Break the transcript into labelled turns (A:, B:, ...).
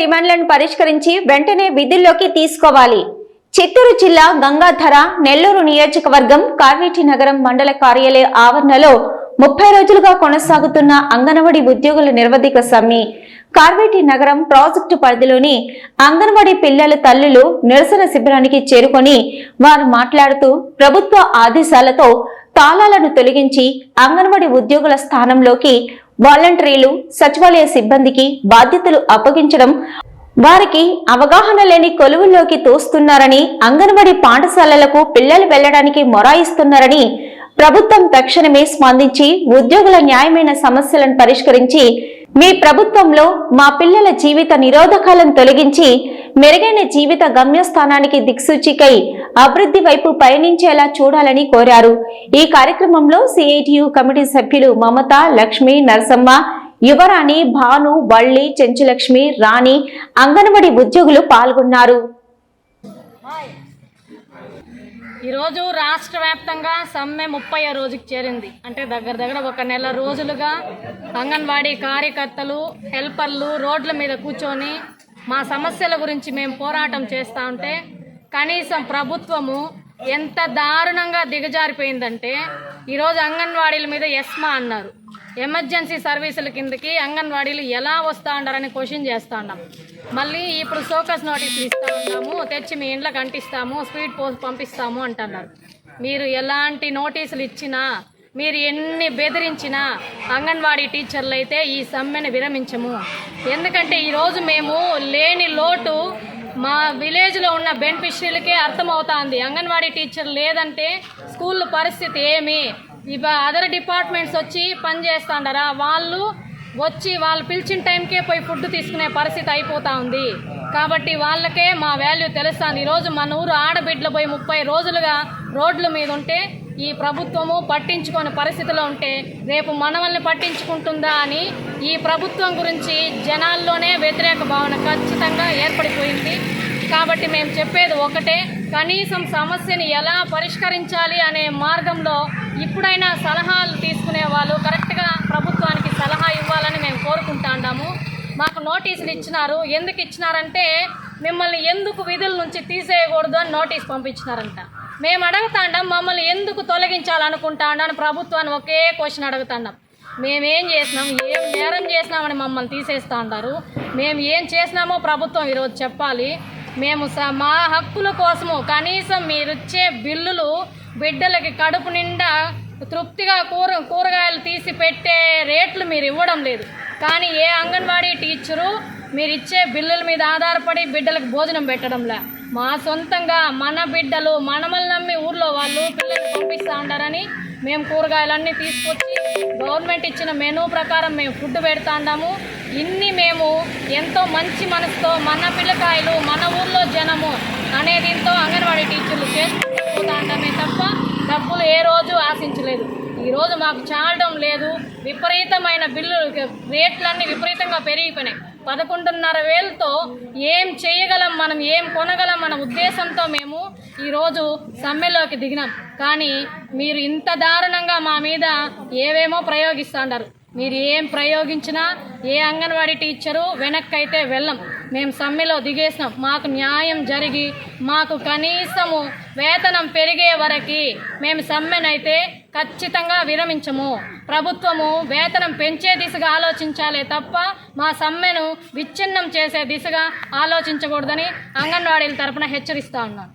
A: డిమాండ్లను పరిష్కరించి వెంటనే విధుల్లోకి తీసుకోవాలి. చిత్తూరు జిల్లా గంగాధర నెల్లూరు నియోజకవర్గం కార్వేటి నగరం మండల కార్యాలయ ఆవరణలో ముప్పై రోజులుగా కొనసాగుతున్న అంగన్వాడీ ఉద్యోగుల నిర్వధిక సమ్మె. కార్వేటి నగరం ప్రాజెక్టు పరిధిలోని అంగన్వాడీ పిల్లల తల్లులు నిరసన శిబిరానికి చేరుకొని వారు మాట్లాడుతూ ప్రభుత్వ ఆదేశాలతో తాళాలను తొలగించి అంగన్వాడీ ఉద్యోగుల స్థానంలోకి వాలంటీర్లు సచివాలయ సిబ్బందికి బాధ్యతలు అప్పగించడం వారికి అవగాహన లేని కొలువుల్లోకి తోస్తున్నారని అంగన్వాడీ పాఠశాలలకు పిల్లలు వెళ్ళడానికి మొరాయిస్తున్నారని ప్రభుత్వం తక్షణమే స్పందించి ఉద్యోగుల న్యాయమైన సమస్యలను పరిష్కరించి మీ ప్రభుత్వంలో మా పిల్లల జీవిత నిరోధకాలను తొలగించి మెరుగైన జీవిత గమ్యస్థానానికి దిక్సూచికై అభివృద్ధి వైపు పయనించేలా చూడాలని కోరారు. ఈ కార్యక్రమంలో సిఐటియు కమిటీ సభ్యులు మమత లక్ష్మి నరసమ్మ యువరాణి భాను వల్లి చెంచులక్ష్మి రాణి అంగన్వాడీ ఉద్యోగులు పాల్గొన్నారు.
B: ఈరోజు రాష్ట్ర వ్యాప్తంగా సమ్మె ముప్పై రోజుకి చేరింది. అంటే దగ్గర దగ్గర ఒక నెల రోజులుగా అంగన్వాడీ కార్యకర్తలు హెల్పర్లు రోడ్ల మీద కూర్చొని మా సమస్యల గురించి మేము పోరాటం చేస్తూ ఉంటే కనీసం ప్రభుత్వము ఎంత దారుణంగా దిగజారిపోయిందంటే ఈరోజు అంగన్వాడీల మీద ఎస్మా అన్నారు. ఎమర్జెన్సీ సర్వీసుల కిందకి అంగన్వాడీలు ఎలా వస్తా ఉండారని క్వశ్చన్ చేస్తా ఉన్నాం. మళ్ళీ ఇప్పుడు సోకస్ నోటీసులు ఇస్తా ఉన్నాము తెచ్చి మీ ఇండ్లకు అంటిస్తాము స్పీడ్ పోస్ట్ పంపిస్తాము అంటున్నారు. మీరు ఎలాంటి నోటీసులు ఇచ్చినా మీరు ఎన్ని బెదిరించినా అంగన్వాడీ టీచర్లు అయితే ఈ సమ్మెను విరమించము. ఎందుకంటే ఈరోజు మేము లేని లోటు మా విలేజ్లో ఉన్న బెనిఫిషరీలకే అర్థమవుతోంది. అంగన్వాడీ టీచర్ లేదంటే స్కూల్ పరిస్థితి ఏమి? ఇవ అదర్ డిపార్ట్మెంట్స్ వచ్చి పనిచేస్తాండరా వాళ్ళు వచ్చి వాళ్ళు పిలిచిన టైంకే పోయి ఫుడ్ తీసుకునే పరిస్థితి అయిపోతూ ఉంది కాబట్టి వాళ్ళకే మా వాల్యూ తెలుస్తుంది. ఈరోజు మన ఊరు ఆడబిడ్డలు పోయి ముప్పై రోజులుగా రోడ్ల మీద ఉంటే ఈ ప్రభుత్వము పట్టించుకోని పరిస్థితిలో ఉంటే రేపు మనవల్ని పట్టించుకుంటుందా అని ఈ ప్రభుత్వం గురించి జనాల్లోనే వ్యతిరేక భావన ఖచ్చితంగా ఏర్పడిపోయింది. కాబట్టి మేము చెప్పేది ఒకటే కనీసం సమస్యని ఎలా పరిష్కరించాలి అనే మార్గంలో ఇప్పుడైనా సలహాలు తీసుకునే వాళ్ళు కరెక్ట్గా ప్రభుత్వానికి సలహా ఇవ్వాలని మేము కోరుకుంటాండాము. మాకు నోటీసులు ఇచ్చినారు. ఎందుకు ఇచ్చినారంటే మిమ్మల్ని ఎందుకు విధుల నుంచి తీసేయకూడదు అని నోటీస్ పంపించినారంట. మేము అడుగుతాండాం మమ్మల్ని ఎందుకు తొలగించాలనుకుంటాండా అని ప్రభుత్వాన్ని ఒకే క్వశ్చన్ అడుగుతాండం. మేమేం చేసినాం ఏం నేరం చేసినామని మమ్మల్ని తీసేస్తా ఉంటారు మేము ఏం చేసినామో ప్రభుత్వం ఈరోజు చెప్పాలి. మేము స- మా హక్కుల కోసము కనీసం మీరు బిల్లులు బిడ్డలకి కడుపు నిండా తృప్తిగా కూర కూరగాయలు తీసి పెట్టే రేట్లు మీరు ఇవ్వడం లేదు. కానీ ఏ అంగన్వాడీ టీచరు మీరు ఇచ్చే బిల్లుల మీద ఆధారపడి బిడ్డలకు భోజనం పెట్టడంలే? మా సొంతంగా మన బిడ్డలు మనమల్ని నమ్మి ఊర్లో వాళ్ళు పిల్లలు పంపిస్తూ ఉంటారని మేము కూరగాయలన్నీ తీసుకొచ్చి గవర్నమెంట్ ఇచ్చిన మెనూ ప్రకారం మేము ఫుడ్ పెడతా ఉన్నాము ఇన్ని మేము ఎంతో మంచి మనసుతో మన పిల్లకాయలు మన ఊర్లో జనము అనే దీంతో అంగన్వాడీ టీచర్లు చేసుకుంటూ పోతా ఉండమే తప్ప డబ్బులు ఏ రోజు ఆశించలేదు. ఈరోజు మాకు చాలడం లేదు. విపరీతమైన బిల్లు రేట్లన్నీ విపరీతంగా పెరిగిపోయినాయి. పదకొండున్నర వేలతో ఏం చేయగలం మనం ఏం కొనగలం అన్న ఉద్దేశంతో మేము ఈరోజు సమ్మెలోకి దిగినాం. కానీ మీరు ఇంత దారుణంగా మా మీద ఏవేమో ప్రయోగిస్తాండారు. మీరు ఏం ప్రయోగించినా ఏ అంగన్వాడీ టీచరు వెనక్కి అయితే వెళ్ళం. మేము సమ్మెలో దిగేసినాం. మాకు న్యాయం జరిగి మాకు కనీసము వేతనం పెరిగే వరకు మేము సమ్మెనైతే ఖచ్చితంగా విరమించము. ప్రభుత్వము వేతనం పెంచే దిశగా ఆలోచించాలే తప్ప మా సమ్మెను విచ్ఛిన్నం చేసే దిశగా ఆలోచించకూడదని అంగన్వాడీల తరపున హెచ్చరిస్తా ఉన్నాను.